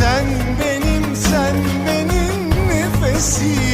Sen benim, sen benim nefesim.